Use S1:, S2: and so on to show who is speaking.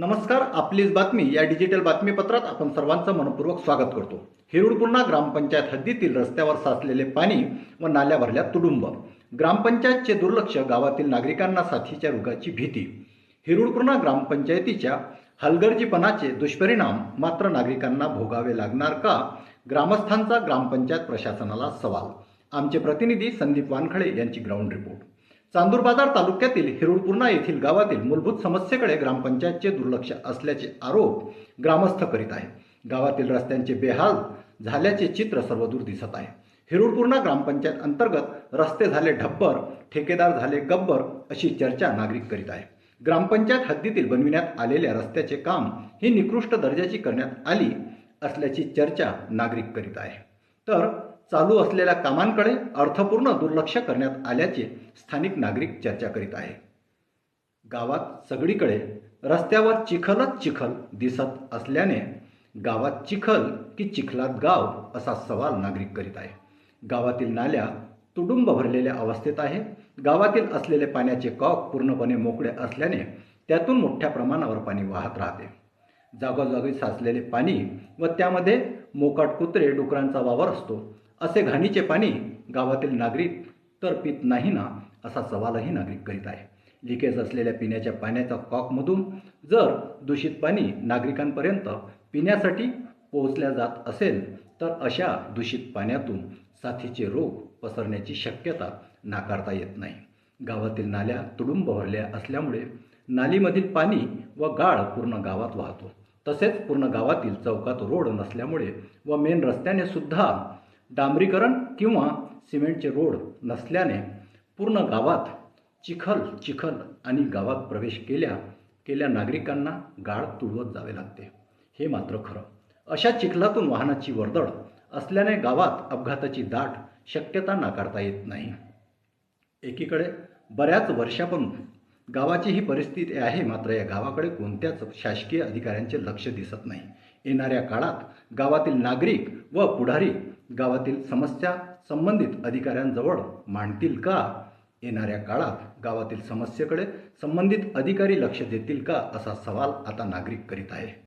S1: नमस्कार आपलीच बातमी या डिजिटल बातमीपत्रात आपण सर्वांचं मनपूर्वक स्वागत करतो. हिरुडपुर्णा ग्रामपंचायत हद्दीतील रस्त्यावर साचलेले पाणी व नाल्या भरल्या तुडुंब. ग्रामपंचायतचे दुर्लक्ष गावातील नागरिकांना साथीच्या रोगाची भीती. हिरुडपूर्णा ग्रामपंचायतीच्या हलगर्जीपणाचे दुष्परिणाम मात्र नागरिकांना भोगावे लागणार का? ग्रामस्थांचा ग्रामपंचायत प्रशासनाला सवाल. आमचे प्रतिनिधी संदीप वानखळे यांची ग्राउंड रिपोर्ट. चांदूर बाजार तालुक्यातील हिरुळपूर्णा येथील गावातील मूलभूत समस्येकडे ग्रामपंचायतचे दुर्लक्ष असल्याचे आरोप ग्रामस्थ करीत आहेत. गावातील रस्त्यांचे बेहाल झाल्याचे चित्र सर्वदूर दिसत आहे. हिरुळपूर्णा ग्रामपंचायत अंतर्गत रस्ते झाले ढब्बर ठेकेदार झाले गब्बर अशी चर्चा नागरिक करीत आहे ग्रामपंचायत हद्दीतील बनविण्यात आलेल्या रस्त्याचे काम ही निकृष्ट दर्जाची करण्यात आली असल्याची चर्चा नागरिक करीत आहे. तर चालू असलेल्या कामांकडे अर्थपूर्ण दुर्लक्ष करण्यात आल्याचे स्थानिक नागरिक चर्चा करीत आहे गावात सगळीकडे रस्त्यावर चिखलच चिखल दिसत असल्याने गावात चिखल की चिखलात गाव असा सवाल नागरिक करीत आहे गावातील नाल्या तुडुंब भरलेल्या अवस्थेत आहे. गावातील असलेले पाण्याचे कॉक पूर्णपणे मोकळे असल्याने त्यातून मोठ्या प्रमाणावर पाणी वाहत राहते. जागोजागी साचलेले पाणी व त्यामध्ये मोकाट कुत्रे डुकरांचा वावर असतो. असे घाणीचे पाणी गावातील नागरिक तर पित नाही ना असा सवालही नागरिक करीत आहे. लिकेज असलेल्या पिण्याच्या पाण्याच्या कॉकमधून जर दूषित पाणी नागरिकांपर्यंत पिण्यासाठी पोहोचल्या जात असेल तर अशा दूषित पाण्यातून साथीचे रोग पसरण्याची शक्यता नाकारता येत नाही. गावातील नाल्या तुडुंब भरल्या असल्यामुळे नालीमधील पाणी व गाळ पूर्ण गावात वाहतो. तसेच पूर्ण गावातील चौकात रोड नसल्यामुळे व मेन रस्त्याने सुद्धा डांबरीकरण किंवा सिमेंटचे रोड नसल्याने पूर्ण गावात चिखल चिखल आणि गावात प्रवेश केल्या केल्या नागरिकांना गाळ तुडवत जावे लागते. हे मात्र खरं. अशा चिखलातून वाहनाची वर्दळ असल्याने गावात अपघाताची दाट शक्यता नाकारता येत नाही. एकीकडे बऱ्याच वर्षापासून गावाची ही परिस्थिती आहे मात्र या गावाकडे कोणत्याच शासकीय अधिकाऱ्यांचे लक्ष दिसत नाही. येणाऱ्या काळात गावातील नागरिक व पुढारी गावातील समस्या संबंधित अधिकाऱ्यांजवळ मांडतील का? येणाऱ्या काळात गावातील समस्येकडे संबंधित अधिकारी लक्ष देतील का? असा सवाल आता नागरिक करीत आहे